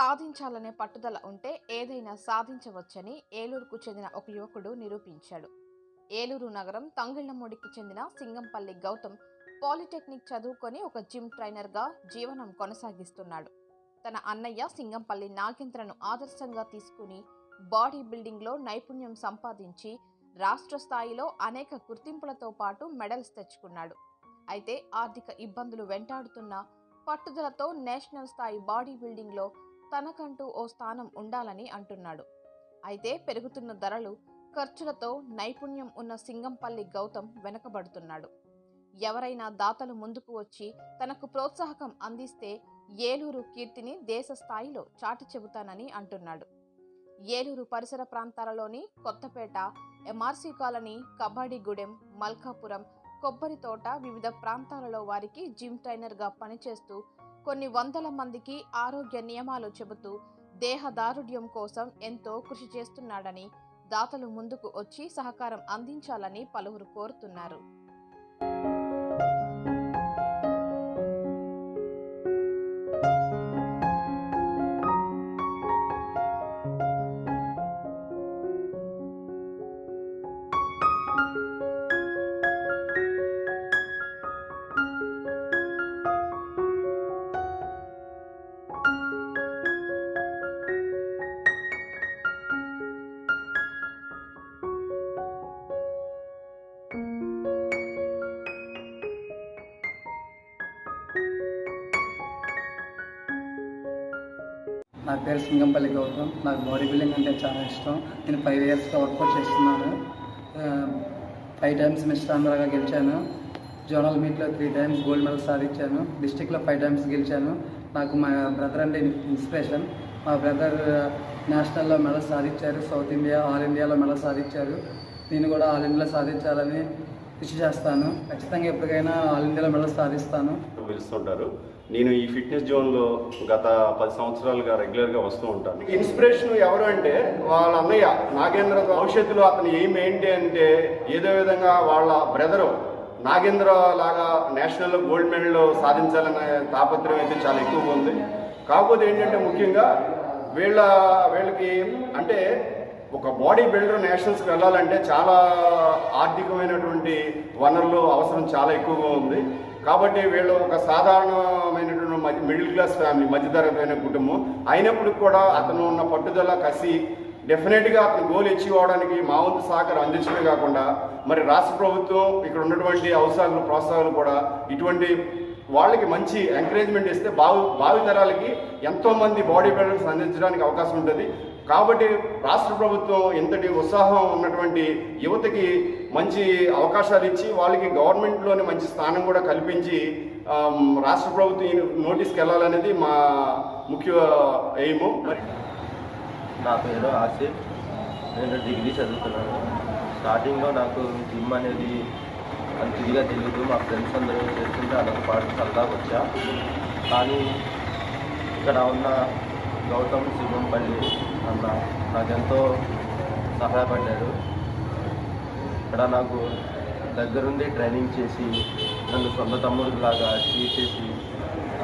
సాధించాలనే పట్టుదల ఉంటే ఏదైనా సాధించవచ్చని ఏలూరుకు చెందిన ఒక యువకుడు నిరూపించాడు. ఏలూరు నగరం తంగిళ్ళమూడికి చెందిన సింగంపల్లి గౌతమ్ పాలిటెక్నిక్ చదువుకొని ఒక జిమ్ ట్రైనర్గా జీవనం కొనసాగిస్తున్నాడు. తన అన్నయ్య సింగంపల్లి నాగేంద్రను ఆదర్శంగా తీసుకుని బాడీ బిల్డింగ్లో నైపుణ్యం సంపాదించి రాష్ట్ర స్థాయిలో అనేక గుర్తింపులతో పాటు మెడల్స్ తెచ్చుకున్నాడు. అయితే ఆర్థిక ఇబ్బందులు వెంటాడుతున్న పట్టుదలతో నేషనల్ స్థాయి బాడీ బిల్డింగ్లో తనకంటూ ఓ స్థానం ఉండాలని అంటున్నాడు. అయితే పెరుగుతున్న ధరలు ఖర్చులతో నైపుణ్యం ఉన్న సింగంపల్లి గౌతమ్ వెనకబడుతున్నాడు. ఎవరైనా దాతలు ముందుకు వచ్చి తనకు ప్రోత్సాహకం అందిస్తే ఏలూరు కీర్తిని దేశ స్థాయిలో చాటి చెబుతానని అంటున్నాడు. ఏలూరు పరిసర ప్రాంతాలలోని కొత్తపేట ఎంఆర్సీ కాలనీ కబడ్డీగూడెం మల్కాపురం కొబ్బరి తోట వివిధ ప్రాంతాలలో వారికి జిమ్ ట్రైనర్గా పనిచేస్తూ కొన్ని వందల మందికి ఆరోగ్య నియమాలు చెబుతూ దేహదారుఢ్యం కోసం ఎంతో కృషి చేస్తున్నాడని దాతలు ముందుకు వచ్చి సహకారం అందించాలని పలువురు కోరుతున్నారు. నా పేరు సింగంపల్లి గౌతమ్. నాకు బాడీ బిల్డింగ్ అంటే చాలా ఇష్టం. నేను ఫైవ్ ఇయర్స్గా వర్కౌట్ చేస్తున్నాను. ఫైవ్ టైమ్స్ మిస్టర్ ఆంధ్రగా గెలిచాను. జోనల్ మీట్లో త్రీ టైమ్స్ గోల్డ్ మెడల్ సాధించాను. డిస్టిక్లో ఫైవ్ టైమ్స్ గెలిచాను. నాకు మా బ్రదర్ అంటే ఇన్స్పిరేషన్ మా బ్రదర్ నేషనల్లో మెడల్ సాధించారు. సౌత్ ఇండియా ఆల్ ఇండియాలో మెడల్ సాధించారు. నేను కూడా ఆల్ ఇండియాలో సాధించాలని కృషి చేస్తాను. ఖచ్చితంగా ఎప్పటికైనా ఆల్ ఇండియాలో మెడల్ సాధిస్తాను. పిలుస్తుంటారు నేను ఈ ఫిట్నెస్ జోన్లో గత పది సంవత్సరాలుగా రెగ్యులర్గా వస్తూ ఉంటాను. ఇన్స్పిరేషన్ ఎవరు అంటే వాళ్ళ అన్నయ్య నాగేంద్ర భవిష్యత్తులో అతను ఏం ఏంటి అంటే ఏదో విధంగా వాళ్ళ బ్రదరు నాగేంద్ర లాగా నేషనల్ గోల్డ్ మెడల్ సాధించాలనే తాపత్రయం అయితే చాలా ఎక్కువగా ఉంది. కాకపోతే ఏంటంటే ముఖ్యంగా వీళ్ళ వీళ్ళకి అంటే ఒక బాడీ బిల్డర్ నేషనల్స్కి వెళ్ళాలంటే చాలా ఆర్థికమైనటువంటి వనరులు అవసరం చాలా ఎక్కువగా ఉంది. కాబట్టి వీళ్ళు ఒక సాధారణమైనటువంటి మధ్య మిడిల్ క్లాస్ ఫ్యామిలీ మధ్యతరగతి కుటుంబం. అయినప్పటికి కూడా అతను ఉన్న పట్టుదల కసి డెఫినెట్గా అతను గోల్ అచీవ్ అవడానికి మా వంతు సహకారం అందించడమే కాకుండా మరి రాష్ట్ర ప్రభుత్వం ఇక్కడ ఉన్నటువంటి అవసరాలు ప్రోత్సాహాలు కూడా ఇటువంటి వాళ్ళకి మంచి ఎంకరేజ్మెంట్ ఇస్తే భావి భావితరాలకి ఎంతోమంది బాడీ బిల్డర్స్ అందించడానికి అవకాశం ఉంటుంది. కాబట్టి రాష్ట్ర ప్రభుత్వం ఇంతటి ఉత్సాహం ఉన్నటువంటి యువతకి మంచి అవకాశాలు ఇచ్చి వాళ్ళకి గవర్నమెంట్లోని మంచి స్థానం కూడా కల్పించి రాష్ట్ర ప్రభుత్వం నోటీస్కి వెళ్ళాలనేది మా ముఖ్య ఎయిము. మరి నా పేరు ఆసిఫ్. నేను డిగ్రీ చదువుతున్నాను. స్టార్టింగ్లో నాకు జిమ్ అనేది అంత ఇదిగా తెలియదు మా ఫ్రెండ్స్ అందరూ చేస్తుంటే అదొక పాటు సరదాగా వచ్చా. కానీ ఇక్కడ ఉన్న గౌతమ్ శివంపల్లి అన్న నాకెంతో సహాయపడ్డారు. ఇక్కడ నాకు దగ్గరుండి ట్రైనింగ్ చేసి నన్ను సొంత తమ్ముడిలాగా ట్రీట్ చేసి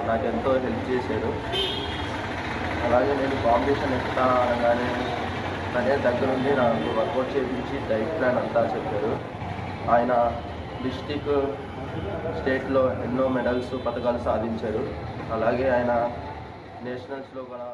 నాకెంతో హెల్ప్ చేశారు. అలాగే నేను కాంపిటీషన్ ఎక్కుతా అనగానే తనే దగ్గరుండి నాకు వర్కౌట్ చేయించి డైట్ ప్లాన్ అంతా చెప్పారు. ఆయన డిస్టిక్ స్టేట్లో ఎన్నో మెడల్స్ పథకాలు సాధించారు. అలాగే ఆయన నేషనల్స్లో కూడా